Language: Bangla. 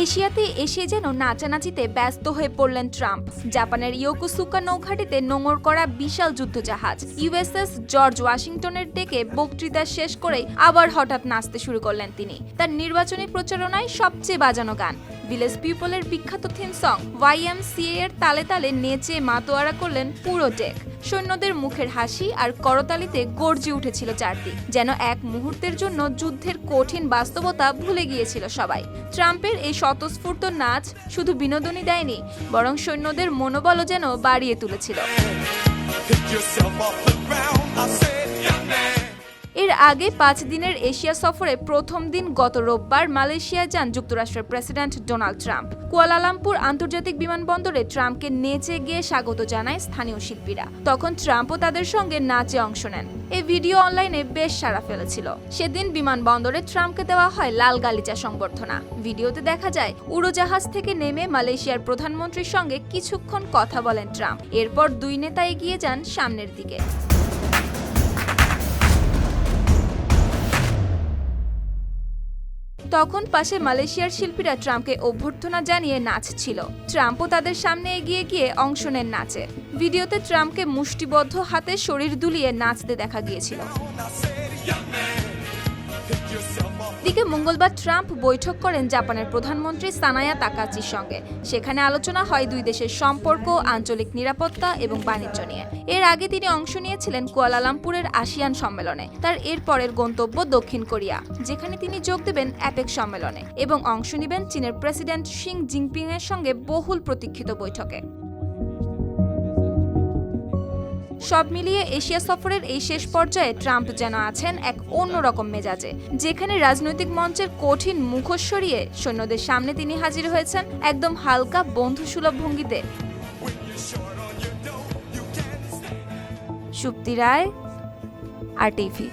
এশিয়াতে এসে যেন নাচানাচিতে ব্যস্ত হয়ে পড়লেন ট্রাম্প। জাপানের ইয়োকোসুকা নৌঘাটিতে নোঙর করা বিশাল যুদ্ধজাহাজ, ইউএসএস জর্জ ওয়াশিংটনের ডেকে বক্তৃতা শেষ করেই আবার হঠাৎ নাচতে শুরু করলেন তিনি। তার নির্বাচনী প্রচারণায় সবচেয়ে বাজানো গান। ভিলেজ পিপলের বিখ্যাত থিম সং ওয়াইএমসিএ এর তালে তালে নেচে মাতোয়ারা করলেন পুরো ডেক। সৈন্যদের মুখের হাসি আর করতালিতে গর্জে উঠেছিল চারদিক, যেন এক মুহূর্তের জন্য যুদ্ধের কঠিন বাস্তবতা ভুলে গিয়েছিল সবাই। ট্রাম্পের এই স্বতঃস্ফূর্ত নাচ শুধু বিনোদনই দেয়নি, বরং সৈন্যদের মনোবলও যেন বাড়িয়ে তুলেছিল। এর আগে পাঁচ দিনের এশিয়া সফরে প্রথম দিন গত রোববার মালয়েশিয়ায় যান যুক্তরাষ্ট্রের প্রেসিডেন্ট ডোনাল্ড ট্রাম্প। কুয়ালালামপুর আন্তর্জাতিক বিমানবন্দরে ট্রাম্পকে নেচে গিয়ে স্বাগত জানায় স্থানীয় শিল্পীরা। তখন ট্রাম্পও তাদের সঙ্গে নাচে অংশ নেন। এই ভিডিও অনলাইনে বেশ সাড়া ফেলেছিল। সেদিন বিমানবন্দরে ট্রাম্পকে দেওয়া হয় লাল গালিচা সংবর্ধনা। ভিডিওতে দেখা যায়, উড়োজাহাজ থেকে নেমে মালয়েশিয়ার প্রধানমন্ত্রীর সঙ্গে কিছুক্ষণ কথা বলেন ট্রাম্প। এরপর দুই নেতা এগিয়ে যান সামনের দিকে। তখন পাশে মালয়েশিয়ার শিল্পীরা ট্রাম্পকে অভ্যর্থনা জানিয়ে নাচছিল। ট্রাম্পও তাদের সামনে এগিয়ে গিয়ে অংশ নেন নাচে। ভিডিওতে ট্রাম্পকে মুষ্টিবদ্ধ হাতে শরীর দুলিয়ে নাচতে দেখা গিয়েছিল। Yourself off দিকে মঙ্গলবার ট্রাম্প বৈঠক করেন জাপানের প্রধানমন্ত্রী সানায়া তাকাচির সঙ্গে। সেখানে আলোচনা হয় দুই দেশের সম্পর্ক, আঞ্চলিক নিরাপত্তা এবং বাণিজ্য নিয়ে। এর আগে তিনি অংশ নিয়েছিলেন কুয়ালালামপুরের আসিয়ান সম্মেলনে। তার এর পরের গন্তব্য দক্ষিণ কোরিয়া, যেখানে তিনি যোগ দেবেন অ্যাপেক সম্মেলনে এবং অংশ নেবেন চীনের প্রেসিডেন্ট শিং জিনপিং এর সঙ্গে বহুল প্রতীক্ষিত বৈঠকে। সব মিলিয়ে এশিয়া সফরের এই শেষ পর্যায়ে ট্রাম্প যেন আছেন এক অন্যরকম মেজাজে, যেখানে রাজনৈতিক মঞ্চের কঠিন মুখোশ সরিয়ে সৈন্যদের সামনে তিনি হাজির হয়েছেন একদম হালকা বন্ধুসুলভ ভঙ্গিতে. সুপ্তি রায়, আর টিভি